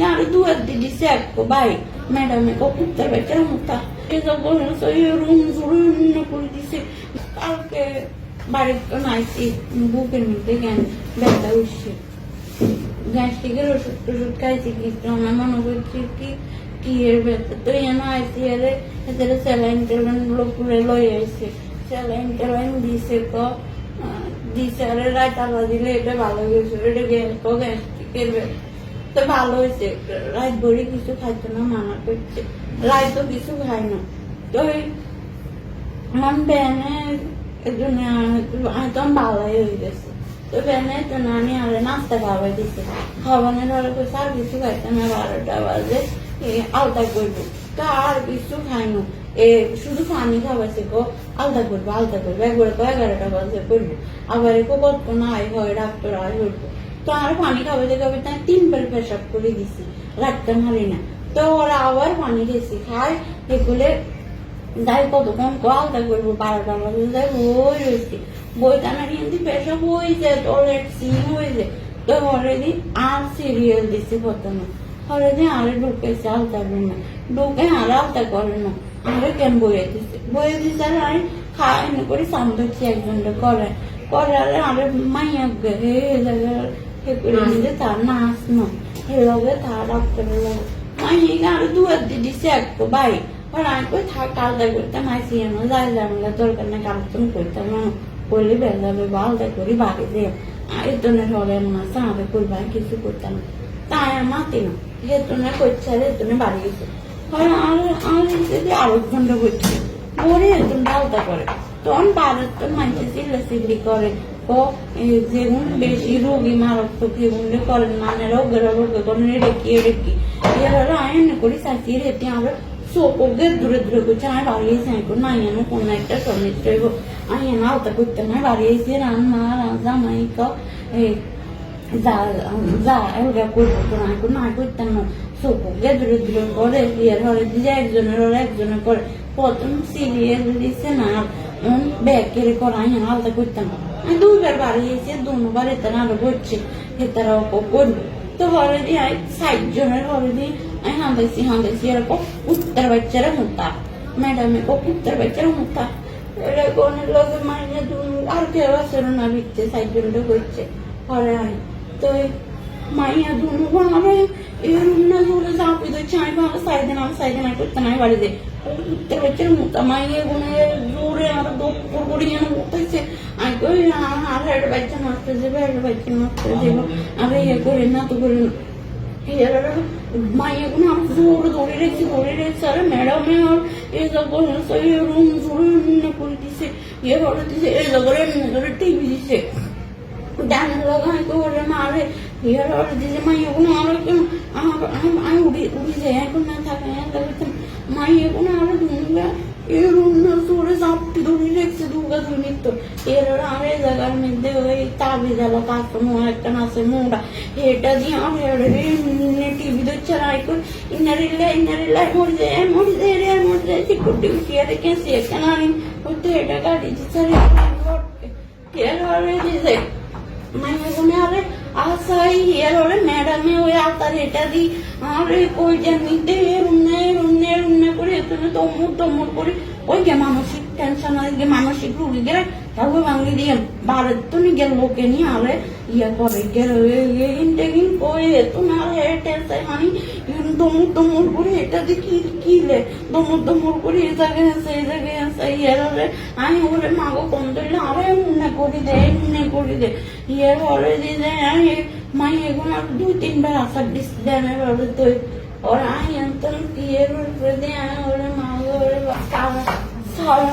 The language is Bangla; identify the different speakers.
Speaker 1: গাড়ি দুয়ার দিয়ে দিছে, এক ভাই, ম্যাডামে কুত্তার বেচার মুখটা। এ যখন রুম জুড়ে করে দিছে, কালকে বাড়িতে নাইছি বুকের মধ্যে জ্ঞান, ব্যথা উঠছে। গ্যাস্ট্রিকের ওষুধ টষুধ খাইছি কিন্তু আমার মনে করছি কি কি এর ব্যথা? তো এন আইসি এর এদের স্যালাইন টেলাইন লোকুরে লই আইছে। স্যালাইন টেলাইন দিছে তো দিছে আরে রাত দিলে এটা ভালো হয়েছে। এটা গ্যাস তো গ্যাস্ট্রিকের ব্যথা। তো ভালো হয়েছে। রাত ভরে কিছু খাইতো না মানা করছে। রাত তো কিছু খাই না। তো আমার ব্যানে একদম ভালোই হয়ে গেছে। তো ব্যানে তো নানি আরে নাস্তা খাওয়াই দিছে। খাওয়ানোর হলে তো আর কিছু খাইতে না বারোটা বাজে। এ, আলতা করব। তো আর কিছু খাইনো এ শুধু পানি খাওয়াইছে গো আলতা করব আলতা করব। একবার তো এগারোটা বাজে করব। আবার একো কতক্ষণ আয় হয় ডাক্তার আয় করব তো আর পানি খাওয়াইতে খাওয়াইতে আমি তিনবার পেশাব করে দিছি। রাখতে পারি না। তো ওরা আবার পানি খেয়েছি, খায়, এগুলো যাই কতক্ষণ আলাদা করব, বারোটা বাজে যাই বই রয়েছে। বই টানা কিন্তু পেশা হয়েছে টয়লেট সিং হয়েছে। তো অলরেডি আর সিরিয়াল দিচ্ছে প্রথমে। অলরেডি আরে ঢুকেছে আলতা না। ঢুকে আর আলতা করে না। আরে কেন বইয়ে দিচ্ছে বইয়ে দিচ্ছে আর আমি খাই না করে সামলাচ্ছি একজনটা করে? করে আরে মাইয়া গে, হে জায়গা দিতে তার নাচ না হে লগে তার ডাক্তারের লগে মাইয়া আরে দুয়ার দিয়ে দিচ্ছে একটু বাই আর আমি কই থাক আলাদা করতাম আইসি এমন যাই জানলে দরকার না কালতন করতাম করলে বেজাবে বা আলাদা করি বাড়ি আর এর জন্য হবে এমন আছে আমাদের করব কিছু করতাম তাই আর মাতি না এর জন্য করছে আর এর জন্য বাড়ি গেছে আর আর আর যদি আরও ঘণ্টা করছে করে এর জন্য আলাদা করে তখন বাড়ির তো মানুষের চিল্লা চিল্লি করে যেগুন বেশি রোগী মারাত্মক এগুলো করেন মানে রোগের রোগে করেন রেখি রেখি এর আয়ন করি চাকরি রেতে আমরা সোপকে দূরে দূরে করছে। আমি বাড়িয়েছি আমি কোনো আইন কোনো একটা সমিত্র আইন আওতা করতে না বাড়িয়েছি রান্না জামাই তো যা যা, এগুলো করব তো আমি কোনো না করতাম না। সোপকে দূরে দূরে করে। বিয়ের হলে দিয়ে একজনের হলে একজনের করে। প্রথম সিরিয়াল দিছে না। ব্যাগ কেড়ে করা আইন আলাদা করতাম আমি দুইবার বাড়িয়েছি দুবার এতে আরও করছে এতারা করব তো হলে দিয়ে আমি ষাট জনের হলে দিয়ে আমি হাঁদাইছি হাঁদাইছি এরকম উত্তর বাচ্চারা মুতা ম্যাডামে ও উত্তর বাচ্চারা মুতা এরকম লোকে মাইনে আর কেউ আছে না বিকছে ষাট জনটা করছে হলে আমি তো মাইয়া দুনু বাবা এরম না জোরে চাপি দিচ্ছে আমি সাইডে না সাইডে না করতে নাই বাড়িতে উত্তর বাচ্চারা মুতা মাইয়া গুনে জোরে আর দপ্পর করে যেন মুতাইছে আমি কই আর হেড বাচ্চা নষ্ট যাবে হেড বাচ্চা নষ্ট যাবে আরে ইয়ে করে না তো করে না মাইয়াগুলো আমি জোরে দৌড়ে রেখেছি দৌড়ে রেখেছি আরে ম্যাডামে আর এই যখন সেই রুম জোরে করে দিছে ইয়ে করে দিছে এই যখন করে টিভি দিছে ডান লাগাই করে মারে ইয়ে করে দিছে মাইয়াগুলো আরও কেন আমি উড়ি উড়ি যাই এখন না থাকে মাইয়াগুলো আরও দুর্গা এই রুম না জোরে চাপটি দৌড়ে রেখেছে দুর্গা দুই নিত্য এর আর এই জায়গার মধ্যে ওই তাবি জ্বালা কাস্টম একটা আছে মোড়া এটা দিয়ে আমি টিভি দেখছে রাইকন ইনারিল্লা ইনারিল্লা মরে যায় মরে যায় রে মরে যায় সিকুটি উঠিয়ে কেসি এখানে আমি হয়তো এটা গাড়ি দিচ্ছে রে এর হলে দিছে মানে মনে হবে আসাই এর হলে ম্যাডামে ওই আতার এটা দি আরে কই জানিতে রুমনে রুমনে করে, ওই মানসিক টেনশন গে মানসিক গেলে দিয়ে তো নিজের লোকে নিয়ে ইয়ে করে গেলে ইনটেকিন করে এত না টেনশন মানে দমুর দমুর করে এটা দিয়ে কি কি লে দমুর দমুর করে এই জায়গায় আছে, এই জায়গায় আছে ইয়ের হলে আমি ওরে মাগো কম ধরলে আরে মনে করি দে মনে করি দে। ইয়ের হলে দিয়ে দেয় মাই, এখন আর দুই, তিনবার আসার হলে তো ওরা আমি একদম ইয়ের উপরে দিয়ে আমি ওরে